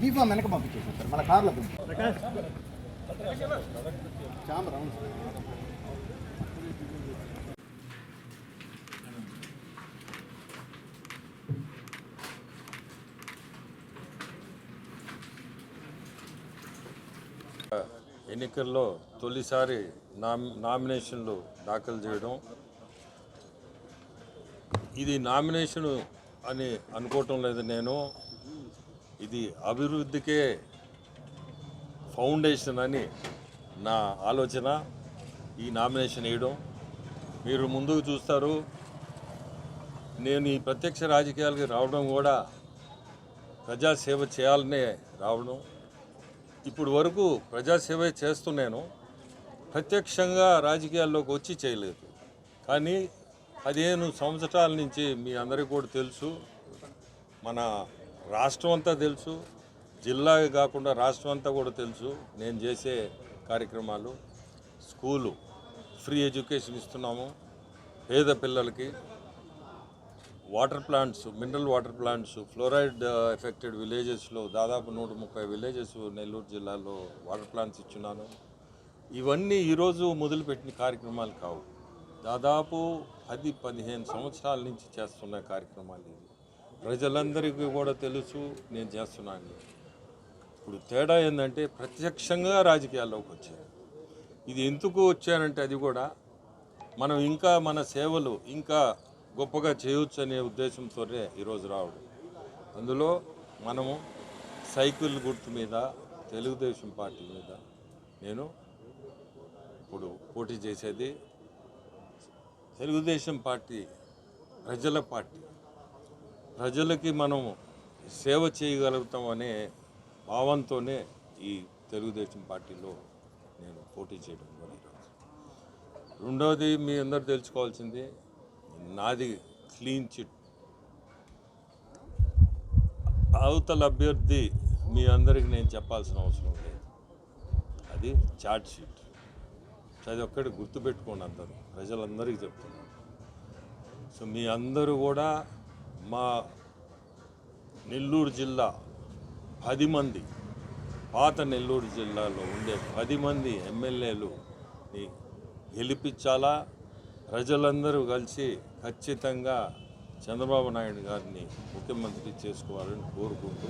మీ form వెనక పంపించేసాం sir మన కార్లో చామరా Uh. ఎన్నికల్లో తొలిసారి నామినేషన్లు దాఖలు చేయడం. ఇది నామినేషన్ అని అనుకోవటం లేదు నేను. ఇది అభివృద్ధికే ఫౌండేషన్ అని నా ఆలోచన. ఈ నామినేషన్ వేయడం. మీరు ముందుకు చూస్తారు. నేను ఈ ప్రత్యక్ష రాజకీయాలకి రావడం కూడా ప్రజాసేవ చేయాలనే రావడం. ఇప్పుడు వరకు ప్రజాసేవ చేస్తున్నాను. ప్రత్యక్షంగా రాజకీయాల్లోకి వచ్చి చేయలేదు. కానీ పదిహేను సంవత్సరాల నుంచి మీ అందరికీ కూడా తెలుసు మన రాష్ట్రం అంతా తెలుసు జిల్లా కాకుండా రాష్ట్రం అంతా కూడా తెలుసు. నేను చేసే కార్యక్రమాలు స్కూలు ఫ్రీ ఎడ్యుకేషన్ ఇస్తున్నాము పేద పిల్లలకి water plants mineral water plants fluoride affected విలేజెస్లో దాదాపు నూట ముప్పై విలేజెస్ నెల్లూరు జిల్లాలో వాటర్ ప్లాంట్స్ ఇచ్చున్నాను. ఇవన్నీ ఈరోజు మొదలుపెట్టిన కార్యక్రమాలు కావు. దాదాపు పది పదిహేను సంవత్సరాల నుంచి చేస్తున్న కార్యక్రమాలు ఇవి. ప్రజలందరికీ కూడా తెలుసు నేను చేస్తున్నాను. ఇప్పుడు తేడా ఏంటంటే ప్రత్యక్షంగా రాజకీయాల్లోకి వచ్చాను ఇది ఎందుకు వచ్చానంటే అది కూడా మనం ఇంకా మన సేవలు ఇంకా గొప్పగా చేయొచ్చు అనే ఉద్దేశంతోనే ఈరోజు రావడం. అందులో మనము సైకిల్ గుర్తు మీద తెలుగుదేశం పార్టీ మీద నేను ఇప్పుడు పోటీ చేసేది తెలుగుదేశం పార్టీ ప్రజల పార్టీ. ప్రజలకి మనము సేవ చేయగలుగుతాం అనే భావంతోనే ఈ తెలుగుదేశం పార్టీలో నేను పోటీ చేయడం జరిగింది. రెండవది మీ అందరు తెలుసుకోవాల్సింది నాది క్లీన్ చిట్. అవతల అభ్యర్థి మీ అందరికి నేను చెప్పాల్సిన అవసరం లేదు. అది చార్ట్ షీట్. అది ఒక్కటి గుర్తుపెట్టుకోండి అందరూ. ప్రజలందరికీ చెప్తున్నాను సో మీ అందరూ కూడా మా నెల్లూరు జిల్లా పది మంది పాత నెల్లూరు జిల్లాలో ఉండే పది మంది ఎమ్మెల్యేలు గెలిపించాలా? ప్రజలందరూ కలిసి ఖచ్చితంగా చంద్రబాబు నాయుడు గారిని ముఖ్యమంత్రి చేసుకోవాలని కోరుకుంటూ